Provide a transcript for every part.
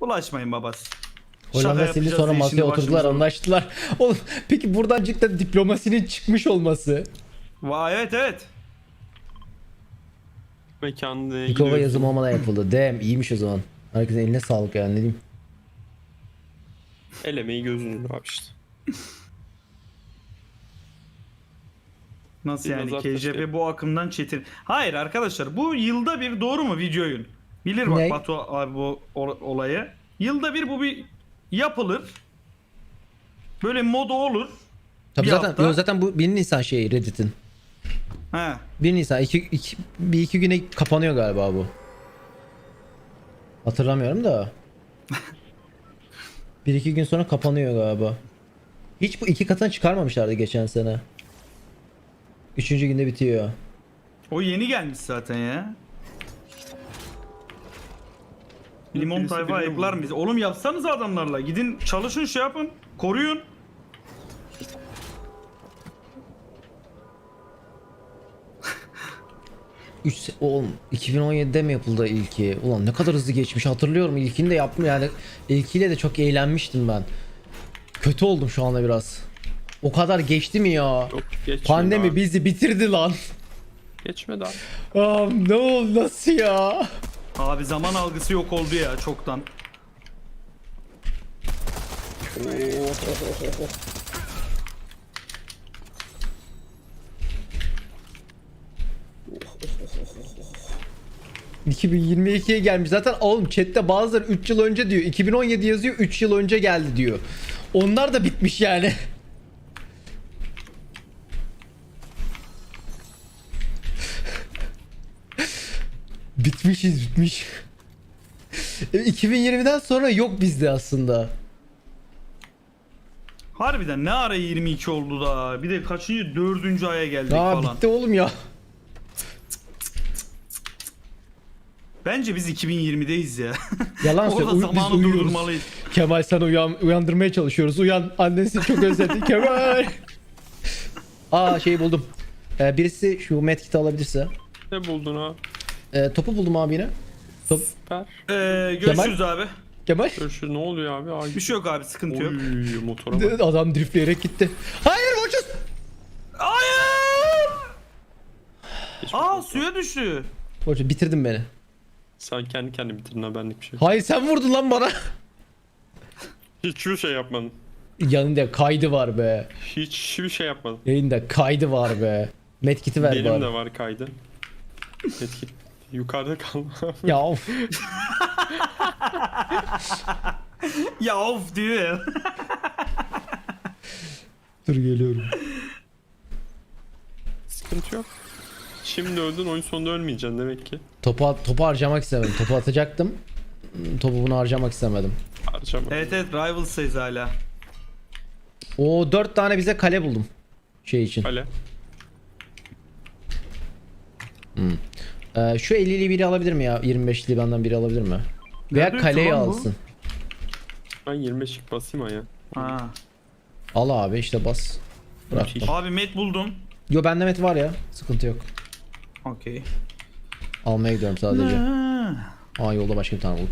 Bulaşmayın babası. Hollanda yapacağız sonra masaya oturdular anlaştılar. Oğlum peki buradan cidden diplomasinin çıkmış olması. Vay evet evet. Mekanına Nikova yazım olmadan yapıldı. Damn iyiymiş o zaman. Herkesin eline sağlık yani ne diyeyim. El emeği gözünün abi işte. Nasıl Biraz yani şey. bu akımdan çetin. Hayır arkadaşlar bu yılda bir doğru mu videoyun? Bilir bak Ne? Batu abi bu ol- olayı. Yılda bir bu bir yapılır. Böyle moda olur. Tabii Bir zaten hafta- yo, zaten bu 1 Nisan şeyi Reddit'in. He. 1 Nisan iki, iki, bir iki güne kapanıyor galiba bu. Hatırlamıyorum da. bir iki gün sonra kapanıyor galiba. Hiç bu iki katını çıkarmamışlardı geçen sene. Üçüncü günde bitiyor. O yeni gelmiş zaten ya. Limon Birisi tayfa birini ayıplar mı bizi? Oğlum yapsanız adamlarla. Gidin çalışın şey yapın. Koruyun. Üç, se- oğlum 2017'de mi yapıldı ilki? Ulan ne kadar hızlı geçmiş hatırlıyorum ilkini de yaptım yani ilkiyle de çok eğlenmiştim ben. Kötü oldum şu anda biraz. O kadar geçti mi ya? Yok geçmedi Pandemi abi. bizi bitirdi lan. Geçmedi abi. Aa, ne oldu nasıl ya? Abi zaman algısı yok oldu ya çoktan. Oo. 2022'ye gelmiş. Zaten oğlum chatte bazıları 3 yıl önce diyor. 2017 yazıyor 3 yıl önce geldi diyor. Onlar da bitmiş yani. Bitmişiz bitmiş. E, 2020'den sonra yok bizde aslında. Harbiden ne ara 22 oldu da. Bir de kaçıncı dördüncü aya geldik Aa falan. bitti oğlum ya. Bence biz 2020'deyiz ya. Yalan Orada söyle. uy- biz zamanı uyuyoruz. durdurmalıyız. Kemal sana uyan, uyandırmaya çalışıyoruz. Uyan. Annesi çok özledi. Kemal. Aa şeyi buldum. Ee, birisi şu medkit'i alabilirse. Ne buldun abi? Ee, topu buldum abi yine. Top. Süper. Ee, görüşürüz abi. Kemal. Görüşürüz. Ne oluyor abi? Ay, Bir şey yok abi sıkıntı yok. Oy, motora bak. Adam driftleyerek gitti. Hayır Volchus. Hayır! Geçmiş Aa suya düştü. Volchus bitirdin beni. Sen kendi kendine bitirdin ha benlik bir şey. Hayır sen vurdun lan bana. Hiçbir şey yapmadın. Yanında kaydı var be. Hiçbir şey yapmadın. Yayında kaydı var be. Medkit'i ver Benim bari. de var kaydı. Etkit. Yukarıda kalma. Ya of. Ya of diyor. Dur geliyorum. Sıkıntı yok. Şimdi öldün oyun sonunda ölmeyeceksin demek ki. Topu, topu harcamak istemedim. Topu atacaktım. Topu bunu harcamak istemedim. Harcama. evet evet Rivals'ayız hala. O 4 tane bize kale buldum. Şey için. Kale. Ee, şu 50'li biri alabilir mi ya? 25'li benden biri alabilir mi? Veya Nerede kaleyi bu? alsın. Ben 25'lik basayım ha ya. Ha. Al abi işte bas. Bıraktım. Abi met buldum. Yo bende met var ya. Sıkıntı yok. Okey. Almaya gidiyorum sadece. Ha. Aa yolda başka bir tane buldum.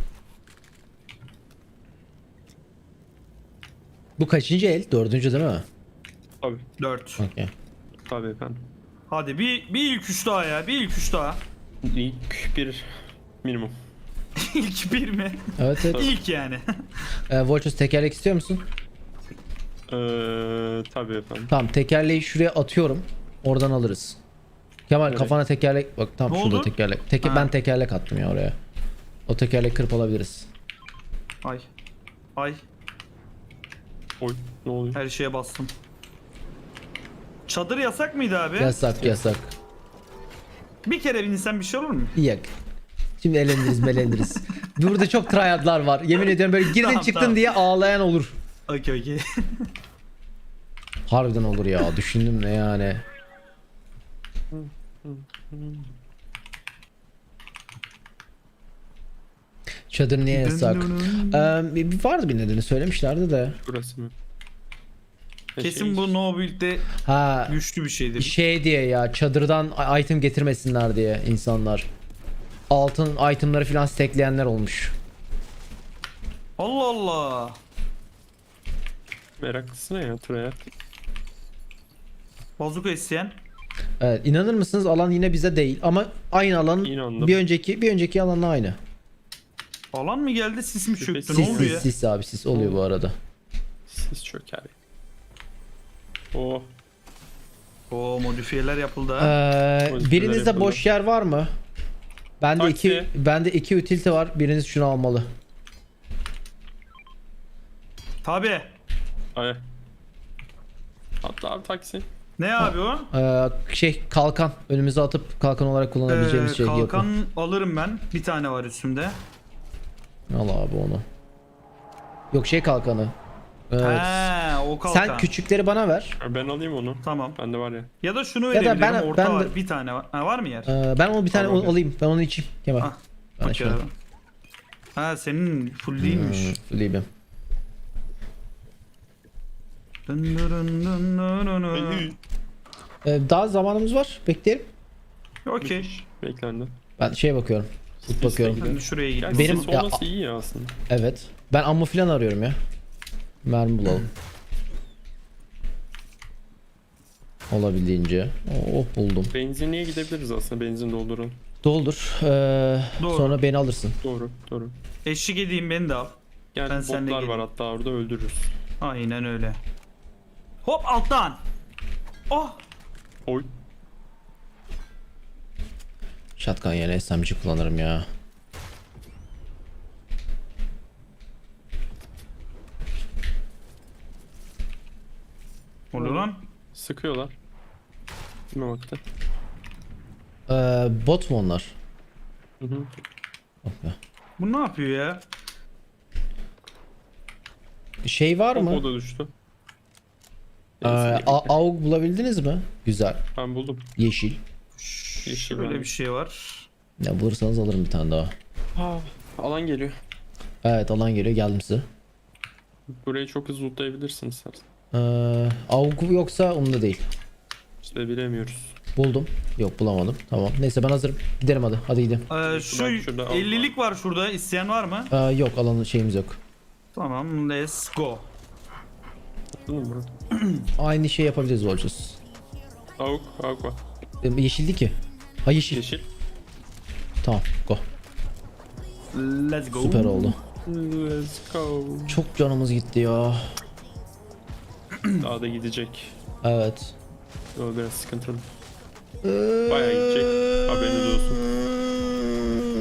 Bu kaçıncı el? Dördüncü değil mi? Tabii. 4. Okey. Tabii efendim. Hadi bir, bir ilk üç daha ya. Bir ilk üç daha. İlk bir minimum. ilk bir mi? Evet evet. İlk yani. Ee, Volchus tekerlek istiyor musun? Ee, tabii efendim. Tamam tekerleği şuraya atıyorum. Oradan alırız. Kemal Nereye? kafana tekerlek bak tam Ne şurada oldu? tekerlek. Teke, Ha. ben tekerlek attım ya oraya. O tekerlek kırıp alabiliriz. Ay. Ay. Oy ne oluyor? Her şeye bastım. Çadır yasak mıydı abi? Yasak yasak. Bir kere binsen bir şey olur mu? Yak. Şimdi elendiriz melendiriz. Burada çok tryhardlar var. Yemin ediyorum böyle girdin Tamam, çıktın tamam. diye ağlayan olur. Okey okey. Harbiden olur ya. Düşündüm ne yani. Çadır niye yasak? Ee, bir- bir vardı bir nedeni söylemişlerdi de. Burası mı? Kesin bu no build'de Ha güçlü bir şeydir. şey diye ya çadırdan item getirmesinler diye insanlar. Altın itemları falan stackleyenler olmuş. Allah Allah. Meraklısına ya Treyarch. Bazuka isteyen. Evet, inanır mısınız alan yine bize değil ama aynı alanın İnandım. bir önceki bir önceki alanla aynı. Alan mı geldi sis mi çöktü ne Sis oluyor? sis sis abi sis oluyor bu arada. Siz çöker. Oh. Oo modifiyeler yapıldı. Ee, birinizde yapıldı. boş yer var mı? Bende Taksi. iki bende iki utility var. Biriniz şunu almalı. Tabi. Ay. Atla abi taksi. Ne abi o? Ee, şey kalkan önümüze atıp kalkan olarak kullanabileceğimiz Ee, şey kalkan yapın. alırım ben. Bir tane var üstümde. Al abi onu. Yok şey kalkanı. Evet. He, o kalkan. Sen küçükleri bana ver. Ha, Ben alayım onu. Tamam. Bende var ya. Ya da şunu da verebilirim. ben- Orta ben var. de- Bir tane var. Ha, var mı yer? Ee, ben onu bir tane Tamam. al- alayım. Ben onu içeyim. Kemal. Ah, içmem. abi. Ha senin full değilmiş. Hmm, dın dın dın dın. Ee, daha zamanımız var. Bekleyelim. Okey. Beklendi. Ben şeye bakıyorum. Loot bakıyorum. Ben şuraya gideyim. Benim- ya- iyi ya aslında. Evet. Ben ammo falan arıyorum ya. Mermi bulalım. Olabildiğince. Oh buldum. Benzinliğe gidebiliriz aslında benzin dolduralım. Doldur. Ee, Doğru. sonra beni alırsın. Doğru doğru. Eşlik edeyim beni de al. Yani Ben seninle botlar var geleyim. hatta orada öldürürüz. Aynen öyle. Hop alttan. Oh. Oy. Shotgun yerine SMG kullanırım ya. Oluyor lan. Sıkıyorlar. Kime baktı? Ee, bot mu onlar? Hı hı. Okay. Bu ne yapıyor ya? Şey var mı? o da düştü. Ee, AUG bulabildiniz mi? Güzel. ben buldum. Yeşil. Yeşil Şöyle ben. bir şey var. Ya bulursanız alırım bir tane daha. Ha, alan geliyor. Evet alan geliyor geldim size. Burayı çok hızlı lootlayabilirsin istersen. Ee, AUG yoksa onda değil. İşte bilemiyoruz. Buldum. Yok bulamadım. Tamam. Neyse ben hazırım. Gidelim hadi. Hadi gidelim. Ee, şu Bak şurada al- 50'lik var şurada. İsteyen var mı? Ee, yok alanın şeyimiz yok. Tamam let's go. Değil mi bura? Aynı şey yapabiliriz Volchus. Avuk, avuk var. Ee, yeşildi ki. Ha yeşil. Yeşil. Tamam go. Let's go. Süper oldu. Let's go. Çok canımız gitti ya. Daha da gidecek. Evet. O biraz sıkıntılı. Bayağı gidecek. Haberiniz olsun.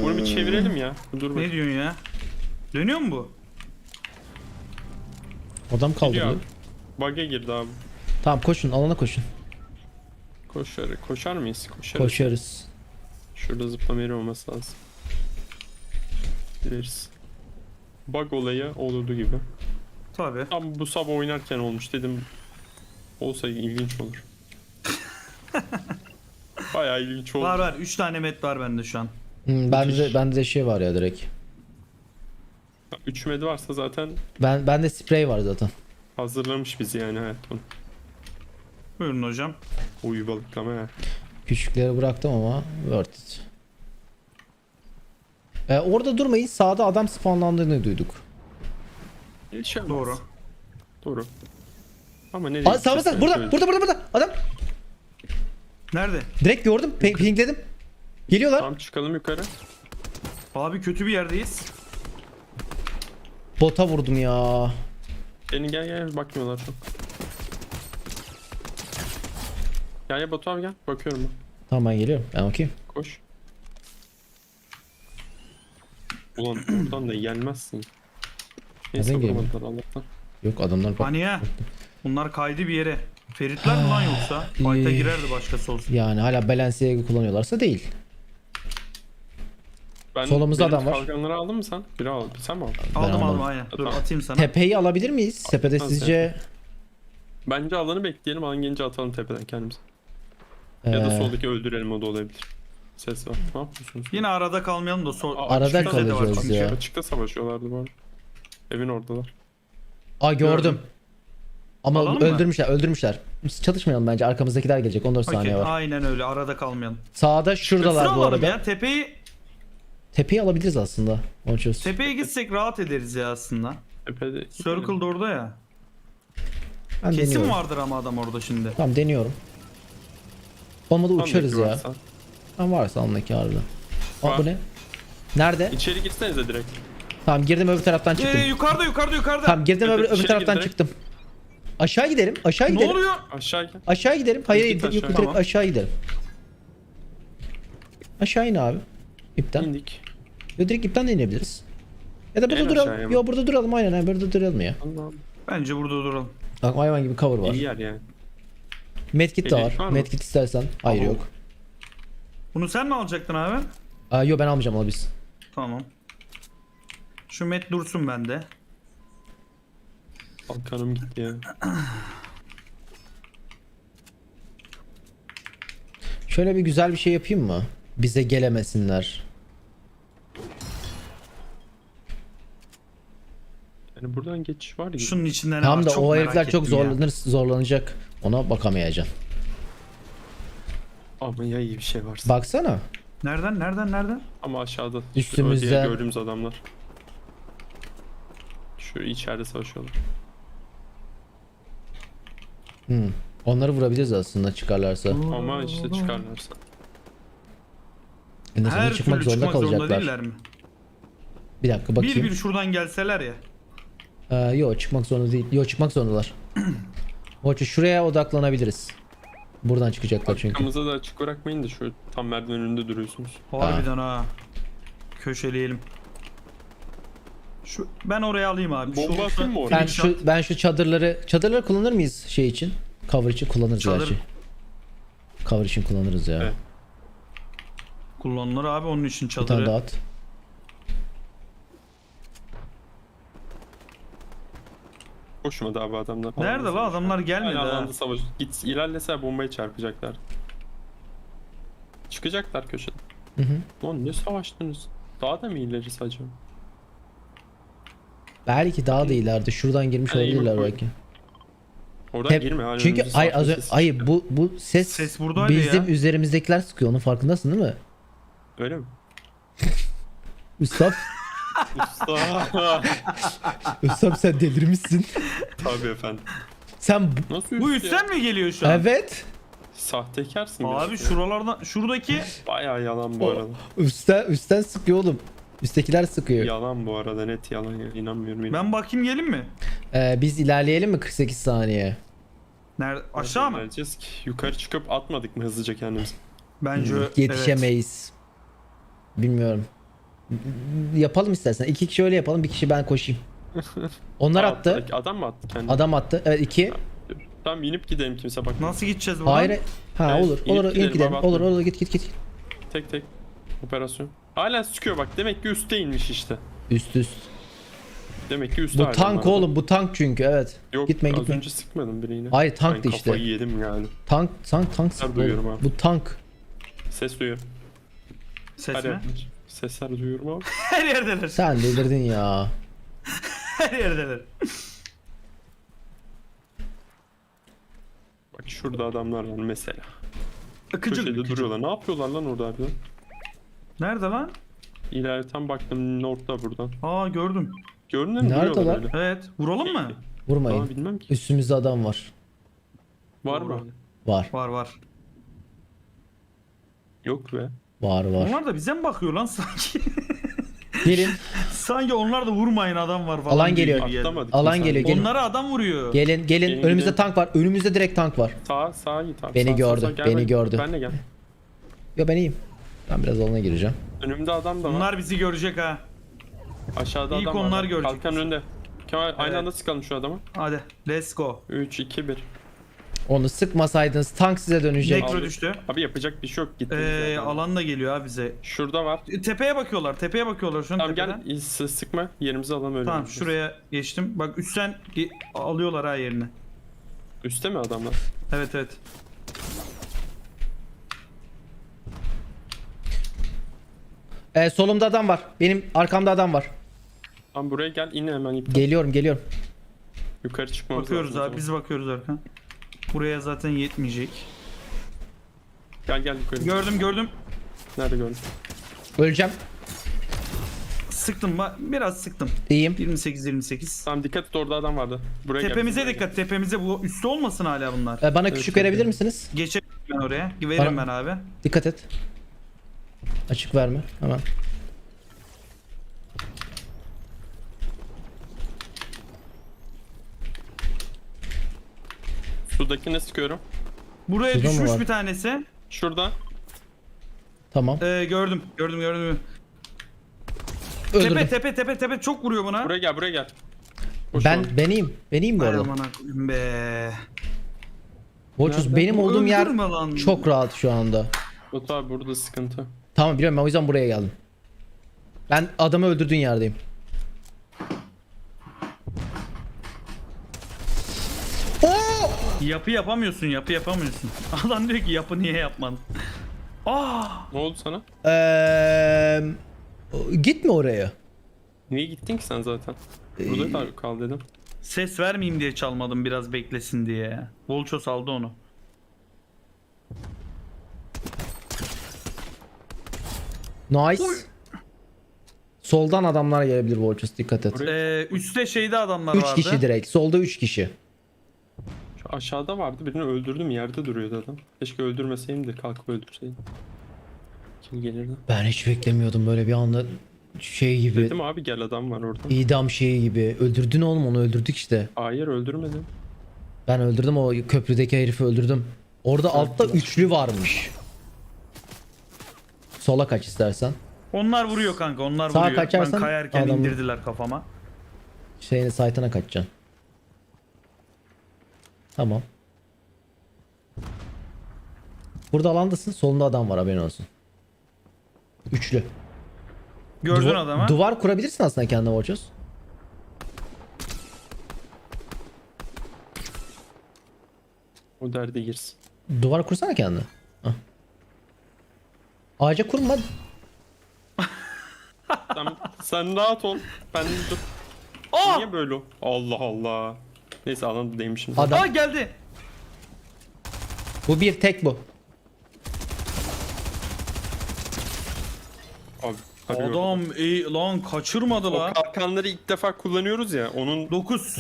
Bunu bir çevirelim ya. Dur Ne bakayım. diyorsun ya? Dönüyor mu bu? Adam Gidiyor kaldırdı. abi. Bug'a girdi abi. Tamam koşun alana koşun. Koşar, koşar mıyız? Koşarız. Koşuyoruz. Şurada zıplama yeri olması lazım. Gireriz. Bug olayı olurdu gibi. Tabi. Tam bu sabah oynarken olmuş dedim. Olsa ilginç olur. Bayağı ilginç oldu. Var var. 3 tane met var bende şu an. Hmm, bende bende de şey var ya direkt. 3 med varsa zaten Ben bende sprey var zaten. hazırlamış bizi yani hayat onu. Buyurun hocam. Uyu balıklama ya. Küçükleri bıraktım ama worth it. Ee, orada durmayın. Sağda adam spawnlandığını duyduk. Olmaz. Doğru. Doğru. Ama nereye Aa, sağ gideceğiz burada, burada, burada, burada. Adam. Nerede? Direkt gördüm. Pe- pingledim. Geliyorlar. Tamam çıkalım yukarı. Abi kötü bir yerdeyiz. Bota vurdum ya. Gelin gel gel bakmıyorlar çok. Gel gel Batu abi gel. Bakıyorum ben. Tamam ben geliyorum. Ben okuyayım. Koş. Ulan oradan da gelmezsin. Neyse Nereden geliyor? vuramadılar Allah'tan. Yok adamlar bak. Hani ya? Bunlar kaydı bir yere. Feritler mi lan yoksa? Fight'a girerdi başkası olsun. Yani hala Balenciaga kullanıyorlarsa değil. Ben, Solumuzda benim adam var. Kalkanları aldın mı sen? Biri al. Sen mi aldın? Aldım aldım almadım. aynen. Dur Tamam. atayım sana. Tepeyi alabilir miyiz? Tepede Nasıl sizce Bence alanı bekleyelim. Alan gelince atalım tepeden kendimizi. Ya da ee, soldaki öldürelim o da olabilir. Ses var. Ne yapıyorsunuz? Yine arada kalmayalım da sol. Aa, Arada açıkta kalacağız Açıkta- ya. Açıkta savaşıyorlardı bu arada. Evin oradalar. Aa gördüm. Gördüm. Ama Alalım mı? öldürmüşler, öldürmüşler. Biz Çalışmayalım bence. Arkamızdakiler gelecek. 14 Okey, saniye var. Aynen öyle arada kalmayalım. Sağda şuradalar Şurada bu arada. ya tepeyi Tepeyi alabiliriz aslında. Monços. Tepeye gitsek rahat ederiz ya aslında. Tepede. Circle de orada ya. Ben Kesin deniyorum. vardır ama adam orada şimdi. Tamam deniyorum. Olmadı uçarız ya. bekliyorsan. Tamam varsa anlaki harbiden. Aa bu ne? Nerede? İçeri girsenize direkt. Tamam girdim öbür taraftan çıktım. Ee, yukarıda yukarıda yukarıda. Tamam girdim öbür, öbür taraftan direkt. çıktım. Aşağı gidelim. Aşağı ne gidelim. oluyor? Aşağı gel. Aşağı gidelim. Hayır yok aşağı. direkt Tamam. aşağı gidelim. İpten in abi. İpten. İndik. Ya direkt ipten de inebiliriz. Ya da burada En duralım. Yo burada duralım aynen aynen burada duralım ya. Allah'ım. Bence burada duralım. Bak hayvan gibi cover var. İyi yer yani. Medkit de var. var? Medkit istersen. Hayır Abo. yok. Bunu sen mi alacaktın abi? Aa, yo ben almayacağım al biz. Tamam. Şu met dursun bende. Kalkanım gitti ya. Şöyle bir güzel bir şey yapayım mı? Bize gelemesinler. Yani buradan geçiş var ya. Şunun içinden Tam da Çok o herifler çok zorlanır zorlanacak. Ona bakamayacaksın. Ama ya iyi bir şey varsa. Baksana. Nereden nereden nereden? Ama aşağıda. Üstümüzde. gördüğümüz adamlar. Şu içeride savaşıyorlar. Hmm. Onları vurabiliriz aslında çıkarlarsa. Ama işte çıkarlarsa. En azından Her çıkmak türlü zorunda çıkmak zorunda kalacaklar. değiller mi? Bir dakika bakayım. Bir bir şuradan gelseler ya. Ee, yo çıkmak zorunda değil. Yo çıkmak zorundalar. Hoca şuraya odaklanabiliriz. Buradan çıkacaklar çünkü. Arkamıza da açık bırakmayın da şu tam merdiven önünde duruyorsunuz. Harbiden ha. Köşeleyelim. Şu ben oraya alayım abi. Bomba atayım mı oraya? Ben şu ben şu çadırları çadırları kullanır mıyız şey için? Cover için kullanırız Çadır- gerçi. Cover için kullanırız ya. Evet. kullanılır abi onun için Bir tane çadırı. daha at. Koşmadı abi adamlar. Nerede la adamlar gelmedi ha. alanda savaş. Git ilerlese bombaya çarpacaklar. Çıkacaklar köşeden. Hı hı. Lan ne savaştınız? Daha da mı ilerisi acaba? Belki daha da ileride şuradan girmiş Ha, iyi olabilirler bak, belki. Oradan Hep- girme. hala çünkü önümüzde ay az önce sesi ay bu bu ses, Ses buradaydı bizim ya. üzerimizdekiler sıkıyor. Onun farkındasın değil mi? Öyle mi? Üstad, Usta. Üstad sen delirmişsin. Tabii efendim. Sen bu- Nasıl Bu üst ya? üstten mi geliyor şu an? evet. Sahtekarsın Abi biraz ya. şuralardan şuradaki Bayağı yalan bu O- arada. Üstten üstten sıkıyor oğlum. Üsttekiler sıkıyor. Yalan bu arada net yalan ya. İnanmıyorum. yine. ben bakayım gelin mi? Ee, biz ilerleyelim mi 48 saniye? Nerede? Aşağı mı? Vereceğiz ki. Yukarı çıkıp atmadık mı hızlıca kendimizi? Bence Hmm, evet. Yetişemeyiz. Bilmiyorum. Yapalım istersen. İki kişi öyle yapalım. Bir kişi ben koşayım. Onlar Aa, attı. Adam mı attı kendini? Adam attı. Evet iki. Tamam inip gidelim kimse bak. Nasıl gideceğiz buradan? Hayır. Ha Evet, olur. inip Olur. gidelim inip gidelim. abi, Olur. Olur. Git git git. Tek tek. Operasyon. Hala sıkıyor bak. Demek ki üstte inmiş işte. Üst üst. Demek ki üstte Bu tank var. oğlum. Bu tank çünkü. Evet. Yok gitme az gitme. önce sıkmadım biriyle. Hayır Ben tanktı işte. kafayı yedim yani. Tank tank tank sıktı duyuyorum abi. Bu tank. Ses duyuyorum. Ses Hadi. mi? Sesler duyuyorum abi. Her yerdeler. Sen delirdin ya. Her yerdeler. Bak şurada adamlar var mesela. Akıcı Köşede akıcı. duruyorlar. Ne yapıyorlar lan orada harbiden? Nerede lan? İleri tam baktım North'ta buradan. Aa gördüm. Gördün mü? Nerede lan? öyle. Evet. Vuralım mı? Vurmayın. Aa, bilmem ki. Üstümüzde adam var. Var mı? Var. Var var. Yok be. Var var. Onlar da bize mi bakıyor lan sanki? Gelin. sanki onlar da vurmayın adam var falan. Alan geliyor. geldi. Atlamadık. Alan geliyor, gelin. Onlara adam vuruyor. Gelin gelin. Gelin, Önümüzde gidelim. tank var. Önümüzde direkt tank var. Sağa sağa git abi. Beni Sağ, sağ, gördü, sağ. Gel beni bak. gördü. Ben de gel. Yo ben iyiyim. Ben biraz alana gireceğim. Önümde adam da var. Bunlar bizi görecek ha. Aşağıda İlk adam var. onlar görecek Kalkan önde. Kemal aynı Evet. anda sıkalım şu adamı. Hadi let's go. 3 2 1. Onu sıkmasaydınız tank size dönecek. Nekro Abi- düştü. Abi yapacak bir şey yok gitti. Ee, alan da geliyor ha bize. Şurada var. E, Tepeye bakıyorlar. Tepeye bakıyorlar şu an Tamam tepeden. gel s- sıkma yerimizi alalım öyle. Tamam yapacağız. şuraya geçtim. Bak üstten ge- alıyorlar ha yerini. Üste mi adamlar? Evet evet. Ee, solumda adam var. Benim arkamda adam var. Tamam buraya gel in hemen iptal. Geliyorum geliyorum. Yukarı çıkmamız Bakıyoruz lazım o abi. zaman. Biz bakıyoruz arkan. Buraya zaten yetmeyecek. Gel gel yukarı. Gördüm gördüm. Nerede gördün? Öleceğim. Sıktım ba- biraz sıktım. İyiyim. 28 28. Tamam dikkat et orada adam vardı. Buraya gel, Tepemize buraya dikkat. Tepemize bu üstte olmasın hala bunlar. Ee, bana küçük verebilir misiniz? Geçelim ben oraya. Veririm Bana- ben abi. Dikkat et. Açık verme. Hemen. gel. Sudakine sıkıyorum. Buraya Şurada mı düşmüş var? bir tanesi. Şurada. Tamam. Ee, gördüm. Gördüm gördüm. Öldürdüm. Tepe tepe tepe tepe çok vuruyor buna. Buraya gel buraya gel. Boş Ben ol. ben iyiyim. Ben iyiyim bu Ay arada. aman akıllım be. Boçuz Nerede? benim olduğum yer Öldürme lan. çok rahat şu anda. Batu abi burada sıkıntı. Tamam biliyorum ben o yüzden buraya geldim. Ben adamı öldürdüğün yerdeyim. Oo! Yapı yapamıyorsun yapı yapamıyorsun. Adam diyor ki yapı niye yapmadın? Aa! Ne oldu sana? Eee gitme oraya. Niye gittin ki sen zaten? Burada kal, kal dedim. Ses vermeyeyim diye çalmadım biraz beklesin diye. Volchos aldı onu. Nice. Soldan adamlar gelebilir Volchus dikkat et. Ee, üstte şeyde adamlar 3 vardı. kişi direkt. Solda 3 kişi. Şu aşağıda vardı birini öldürdüm yerde duruyordu adam. Keşke öldürmeseydim de kalkıp öldürseydim. Kim gelirdi? Ben hiç beklemiyordum böyle bir anda şey gibi. Dedim abi gel adam var orada. idam şeyi gibi. Öldürdün oğlum onu öldürdük işte. Hayır öldürmedim. Ben öldürdüm o köprüdeki herifi öldürdüm. Orada altta üçlü varmış. Sola kaç istersen. Onlar vuruyor kanka onlar Sağa vuruyor. kaçarsan ben kayarken adamı- indirdiler kafama. Şeyini saytına kaçacaksın. Tamam. Burada alandasın. Solunda adam var haberin olsun. Üçlü. Gördün Duva- adamı. Duvar kurabilirsin aslında kendine Volchos. O derde girsin. Duvar kursana kendine. Hah. Ağaca kurma. Sen, sen rahat ol. Ben dur. Aa! Niye böyle? o- Allah Allah. Neyse alan değmişim. Adam. Aa geldi. Bu bir tek bu. Abi, arıyorum. Adam ey, lan kaçırmadı O lan. kalkanları ilk defa kullanıyoruz ya onun 9.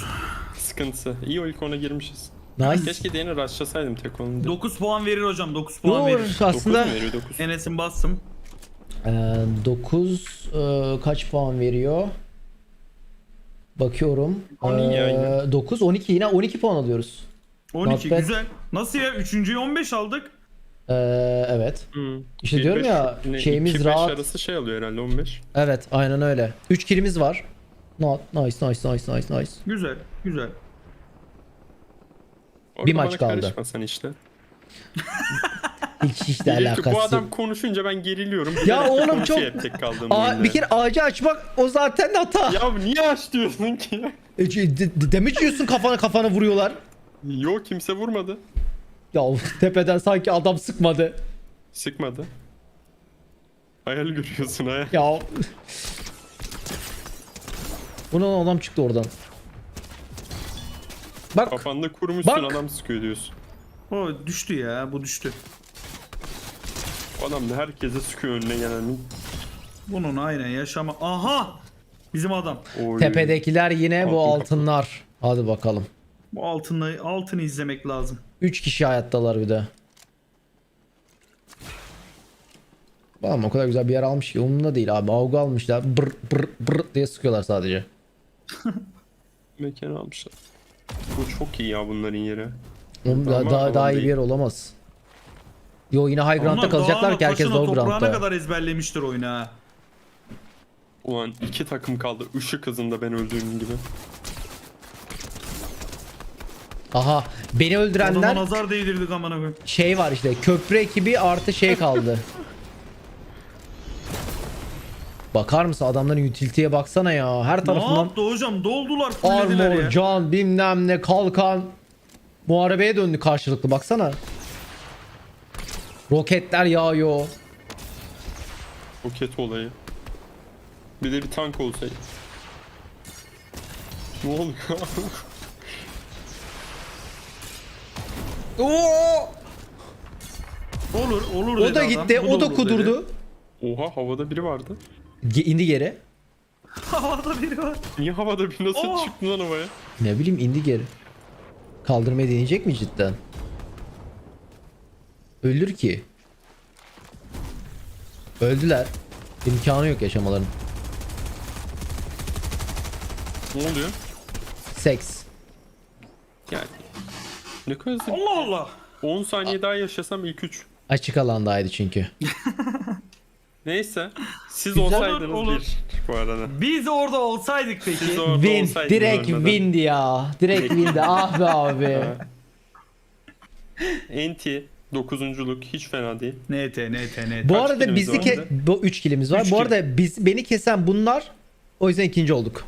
sıkıntısı. İyi o ilk ona girmişiz. Nice. Keşke diğerini rushlasaydım tek onu. 9 puan verir hocam 9 puan Doğru. verir. Aslında 9 mu veriyor 9? Enes'in bastım. 9 e, kaç puan veriyor? Bakıyorum. On iyi ya yine. 9 12 yine 12 puan alıyoruz. 12 Not bad. güzel. Nasıl ya? Üçüncüyü 15 aldık. Ee, evet. Hmm. İşte Bir diyorum beş- ya, ne, şeyimiz beş rahat. arası şey alıyor herhalde 15. Evet, aynen öyle. 3 kilimiz var. No, nice, nice, nice, nice, nice. Güzel güzel. Orada Bir maç kaldı. karışma sen işte. Hiç hiç de alakası bu adam konuşunca ben geriliyorum. Ya oğlum çok- tek Aa, bir kere ağacı açmak o zaten hata. Ya niye aç diyorsun ki? E, de- Damage yiyorsun kafana kafana vuruyorlar. Yok kimse vurmadı. Ya tepeden sanki adam sıkmadı. Sıkmadı. Hayal görüyorsun hayal. Ya. Buna adam çıktı oradan. Bak Kafanda kurmuşsun Bak. adam sıkıyor diyorsun. O düştü ya bu düştü. Adam da herkese sıkıyor önüne gelen. Bunun aynen yaşama. Aha! Bizim adam. Oy. tepedekiler yine bu Altın altınlar. Hadi bakalım. Bu altını altını izlemek lazım. 3 kişi hayattalar bir de. Tamam o kadar güzel bir yer almış ki umurumda değil abi. Avgu almışlar. Bır bır bır diye sıkıyorlar sadece. Mekan almışlar. Bu çok iyi ya bunların yeri. Ama daha, alan daha iyi bir değil. yer olamaz. Yo yine high ground'da Onlar kalacaklar ki herkes taşına, low toprağına ground'da. kadar ezberlemiştir oyunu ha. Ulan iki takım kaldı. Işık hızında ben öldüğüm gibi. Aha beni Adama öldürenler nazar değdirdik amına koyayım. şey var işte köprü ekibi artı şey kaldı. Bakar mısın adamların utility'ye baksana ya. Her Ne tarafından yaptı hocam? Doldular, fullediler armor, ya. can, bilmem ne, kalkan. Muharebeye döndü karşılıklı baksana. Roketler yağıyor. Roket olayı. Bir de bir tank olsaydı. Ne oluyor? Oo! Olur, olur O dedi da adam, gitti, bu o da olur kudurdu. Oha havada biri vardı. Ge- indi geri. Havada biri var. Niye havada bir nasıl Oh! çıktın lan havaya? Ne bileyim indi geri. Kaldırmayı deneyecek mi cidden? Öldür ki. Öldüler. İmkanı yok yaşamaların. Ne oluyor? Seks. Yani. Ne kadar hızlı. Allah Allah. 10 saniye daha yaşasam ilk 3. Açık alandaydı çünkü. Neyse. Siz Güzel. olsaydınız Olur, olur. bir bu arada. Biz orada olsaydık peki. Siz orada Win. olsaydınız Direkt ölmeden. windi ya. Direkt windi. Ah be abi. Enti 9'unculuk hiç fena değil. NT NT NT. Bu Kaç arada kilimiz bizi var? ke bu 3 kilimiz var. Üç bu kill. arada biz beni kesen bunlar. O yüzden ikinci olduk.